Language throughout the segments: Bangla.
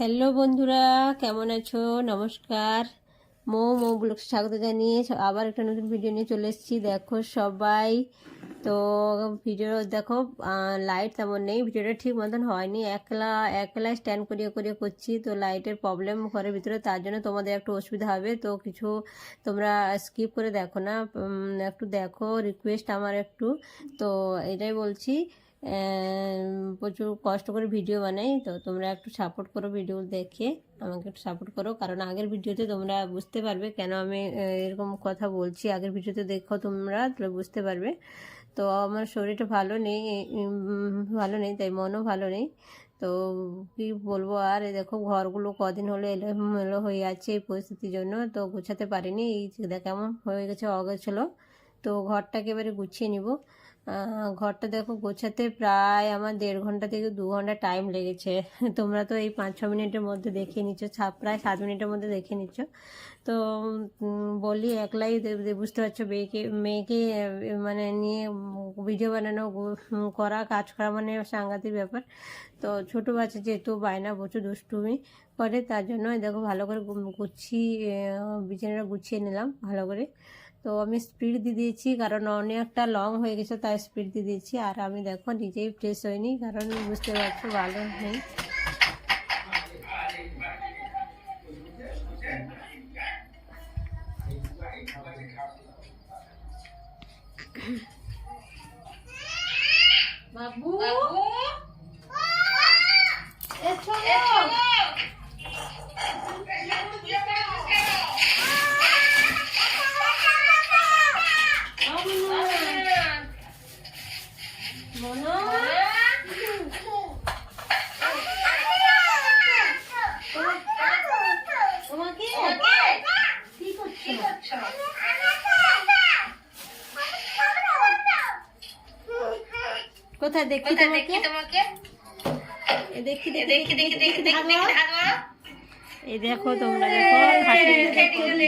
হ্যালো বন্ধুরা, কেমন আছো? নমস্কার। মো মো ব্লগ স্বাগত জানিয়ে আবার একটা নতুন ভিডিও নিয়ে চলে এসেছি। দেখো সবাই, তো ভিডিও দেখো লাইট তেমন নেই। ভিডিওটা ঠিক মতন হয়নি। একলা একলা স্ট্যান্ড করিয়ে করিয়ে করছি। তো লাইটের প্রবলেম ঘরের ভিতরে, তার জন্য তোমাদের একটু অসুবিধা হবে। তো কিছু তোমরা স্কিপ করে দেখো না। একটু দেখো রিকোয়েস্ট আমার একটু। তো এটাই বলছি প্রচুর কষ্ট করে ভিডিও বানাই, তো তোমরা একটু সাপোর্ট করো ভিডিও দেখে, আমাকে একটু সাপোর্ট করো। কারণ আগের ভিডিওতে তোমরা বুঝতে পারবে কেন আমি এরকম কথা বলছি। আগের ভিডিওতে দেখো তোমরা, তাহলে বুঝতে পারবে। তো আমার শরীরটা ভালো নেই ভালো নেই, তাই মনও ভালো নেই। তো কি বলব আর দেখো ঘরগুলো কদিন হলো এলোমেলো হয়ে আছে এই পরিস্থিতির জন্য, তো গোছাতে পারিনি। এই কেমন হয়ে গেছে, অগোছলো। তো ঘরটাকে এবারে গুছিয়ে নিব। ঘরটা দেখো গোছাতে প্রায় আমার দেড় ঘণ্টা থেকে দু ঘণ্টা টাইম লেগেছে। তোমরা তো এই পাঁচ ছ মিনিটের মধ্যে দেখে নিচ্ছ প্রায় সাত মিনিটের মধ্যে দেখে নিচ্ছ। তো বলি একলাই বুঝতে পারছ মেয়েকে মেয়েকে মানে নিয়ে ভিডিও বানানো করা, কাজ করা মানে সাংঘাতিক ব্যাপার। তো ছোটো বাচ্চা যেহেতু বায়না, প্রচুর দুষ্টুমি করে, তার জন্য দেখো ভালো করে গুছিয়ে বিছানাটা গুছিয়ে নিলাম ভালো করে। তো আমি স্পিড দিয়ে দিয়েছি, কারণ অনেকটা লং হয়ে গেছে, তাই স্পিড দিয়ে দিয়েছি। আর আমি দেখো নিজেই ফ্রেশ হয়নি, কারণ বুঝতে পারছ ভালো নেই। কোথায় দেখি তোমাকে? এ দেখি দেখি দেখি দেখি দেখি এই দেখো তোমরা দেখো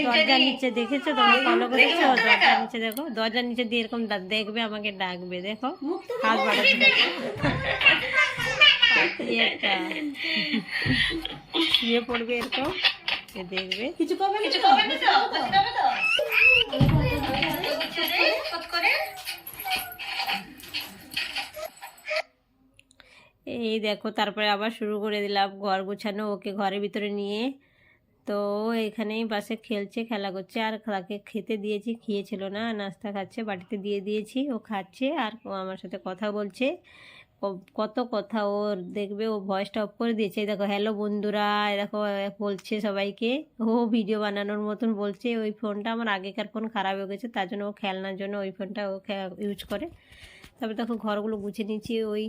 দরজার নিচে দেখেছ? তোমরা ফলো করেছ? দরজার নিচে দেখো দরজার নিচে দিয়ে এরকম দেখবে আমাকে ডাকবে দেখো। হাত একটা। শুয়ে পড়বে এরকম এ দেখবে। কিছু করবে কিছু করবে দেখো, তারপরে আবার শুরু করে দিলাম ঘর গোছানো, ওকে ঘরের ভিতরে নিয়ে। তো ও এখানেই পাশে খেলছে, খেলা করছে। আর তাকে খেতে দিয়েছি, খেয়েছিল না, নাস্তা খাচ্ছে বাড়িতে দিয়ে দিয়েছি, ও খাচ্ছে। আর ও আমার সাথে কথা বলছে। কত কথা ওর দেখবে, ও ভয়েসটা অফ করে দিয়েছে। দেখো হ্যালো বন্ধুরা দেখো বলছে সবাইকে। ও ভিডিও বানানোর মতন বলছে, ওই ফোনটা আমার আগেকার ফোন খারাপ হয়ে গেছে, তার জন্য ও খেলনার জন্য ওই ফোনটা ও ইউজ করে। তারপরে দেখো ঘরগুলো গুছিয়ে নিচ্ছি ওই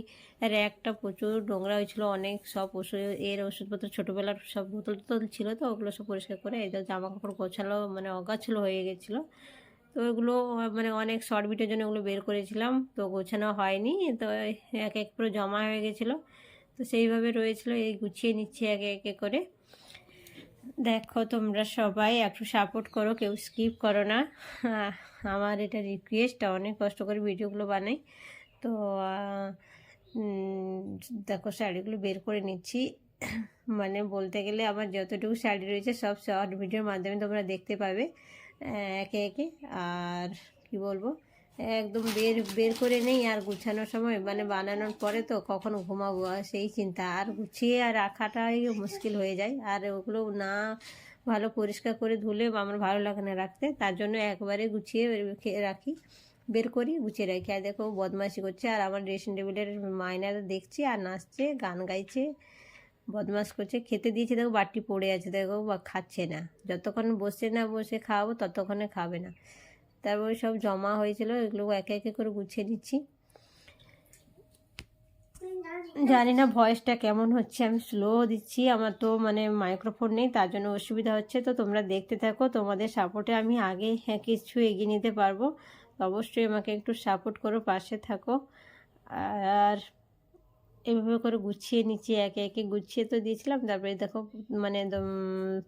র্যাকটা প্রচুর নোংরা হয়েছিল, অনেক সব ওষুধ, এর ওষুধপত্র ছোটোবেলার সব বোতল টোতল ছিল তো, ওগুলো সব পরিষ্কার করে এই জামা কাপড় গোছালো মানে অগাছলো হয়ে গেছিল। তো ওগুলো মানে অনেক শর্ট ভিডিওর জন্য ওগুলো বের করেছিলাম, তো গোছানো হয়নি, তো এক এক করে জমা হয়ে গেছিল। তো সেইভাবে রয়েছিল, এই গুছিয়ে নিচ্ছি একে একে করে। দেখো তোমরা সবাই একটু সাপোর্ট করো, কেউ স্কিপ করো না। আমার এটা রিকোয়েস্ট অনেক কষ্ট করে ভিডিওগুলো বানাই। তো দেখো শাড়িগুলো বের করে নিচ্ছি। মানে বলতে গেলে আমার যতটুকু শাড়ি রয়েছে সব শর্ট ভিডিওর মাধ্যমে তোমরা দেখতে পাবে একে একে। আর কি বলব, একদম বের বের করে নেই আর গুছানোর সময়। মানে বানানোর পরে তো কখন ঘুমাবো, সেই চিন্তা। আর গুছিয়ে আর রাখাটাই মুশকিল হয়ে যায়। আর ওগুলো না ভালো পরিষ্কার করে ধুলে আমার ভালো লাগে না রাখতে, তার জন্য একবারে গুছিয়ে রেখে বের করি, গুছিয়ে রাখি। আর দেখো বদমাশি করছে, আর আমার ড্রেসিং টেবিলের মাইনার দেখছি, আর নাচছে, গান গাইছে বদমাস করছে, খেতে দিয়েছে, দেখো, বাটি পড়ে আছে, দেখো, বা খাচ্ছে না। যতক্ষণ বসে না বসে খাওয়াবো, ততক্ষণে খাবে না। তারপর সব জমা হয়েছিল, এগুলো একে একে করে গুছিয়ে নিচ্ছি। জানি না ভয়েসটা কেমন হচ্ছে, আমি স্লো দিচ্ছি, আমার তো মানে মাইক্রোফোন নেই, তার জন্য অসুবিধা হচ্ছে, তো তোমরা দেখতে থাকো, তোমাদের সাপোর্টে আমি আগে হ্যাঁ কিছু এগিয়ে নিতে পারব, অবশ্যই আমাকে একটু সাপোর্ট করো, পাশে থাকো, আর এভাবে করে গুছিয়ে নিচ্ছি, একে একে গুছিয়ে তো দিয়েছিলাম, তারপরে দেখো মানে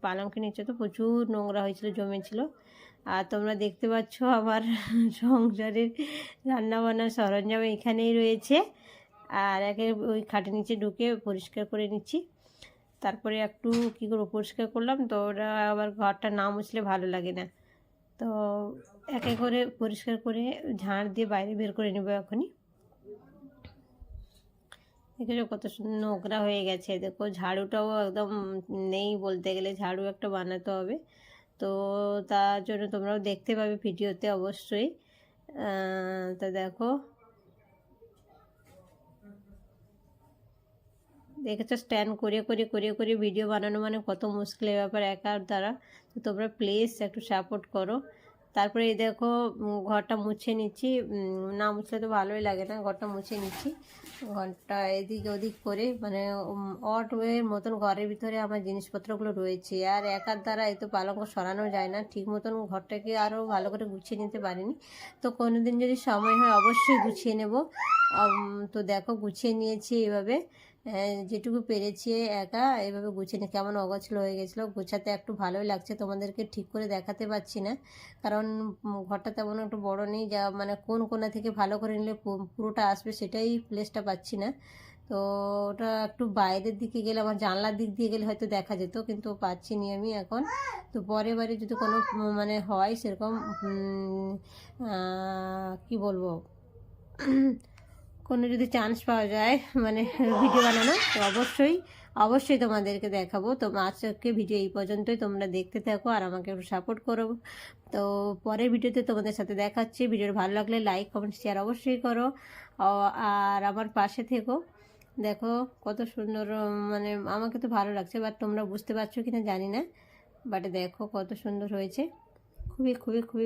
পালঙ্কের নিচে তো প্রচুর নোংরা হয়েছিল, জমেছিল, আর তোমরা দেখতে পাচ্ছ আমার সংসারের রান্নাবান্নার সরঞ্জাম এখানেই রয়েছে আর একে ওই খাটের নিচে ঢুকে পরিষ্কার করে নিচ্ছি। তারপরে একটু কী করে পরিষ্কার করলাম তো ওরা আবার ঘরটা না মুছলে ভালো লাগে না। তো এক করে পরিষ্কার করে ঝাড় দিয়ে বাইরে বের করে নেব এখনই। দেখেছ কত নোংরা হয়ে গেছে। দেখো ঝাড়ুটাও একদম নেই বলতে গেলে, ঝাড়ু একটা বানাতে হবে। তো তার জন্য তোমরাও দেখতে পাবে ভিডিওতে অবশ্যই। তা দেখো দেখেছ? স্ট্যান্ড করে করে করে করে ভিডিও বানানো মানে কত মুশকিলের ব্যাপার একার দ্বারা তো তোমরা প্লিজ একটু সাপোর্ট করো। তারপরে এই দেখো ঘরটা মুছে নিচ্ছি। না মুছলে তো ভালোই লাগে না ঘরটা মুছে নিচ্ছি। ঘরটা এদিক ওদিক করে মানে অট ওয়ের মতন ঘরের ভিতরে আমার জিনিসপত্রগুলো রয়েছে। আর একার দ্বারা এই তো পালঙ্ক সরানো যায় না। ঠিক মতন ঘরটাকে আরও ভালো করে গুছিয়ে নিতে পারিনি। তো কোনো দিন যদি সময় হয় অবশ্যই গুছিয়ে নেব। তো দেখো গুছিয়ে নিয়েছি এভাবে আহ, যেটুকু পেরেছি একা, এভাবে গুছিয়ে নিয়ে কেমন অগোছলো হয়ে গেছিল। গোছাতে একটু ভালোই লাগছে, তোমাদেরকে ঠিক করে দেখাতে পারছি না। কারণ ঘরটা তেমন একটু বড় নেই, যা মানে কোন কোনা থেকে ভালো করে নিলে পুরোটা আসবে সেটাই প্লেসটা পাচ্ছি না। তো ওটা একটু বাইরের দিকে গেলে, আমার জানলার দিক দিয়ে গেলে হয়তো দেখা যেত, কিন্তু পাচ্ছি নি আমি এখন। তো পরে বারে যদি কোনো মানে হয় সেরকম কি বলব? কোনো যদি চান্স পাওয়া যায় মানে ভিডিও বানানো, তো অবশ্যই অবশ্যই তোমাদেরকে দেখাবো। তো আজকে ভিডিও এই পর্যন্তই। তোমরা দেখতে থাকো আর আমাকে একটু সাপোর্ট করো। তো পরের ভিডিওতে তোমাদের সাথে দেখাচ্ছি ভিডিওটা ভালো লাগলে লাইক কমেন্ট শেয়ার অবশ্যই করো। আর আমার পাশে থেকো। দেখো কত সুন্দর মানে আমাকে তো ভালো লাগছে বাট তোমরা বুঝতে পারছ কি না জানি না। বাট দেখো কত সুন্দর হয়েছে। খুবই খুবই খুবই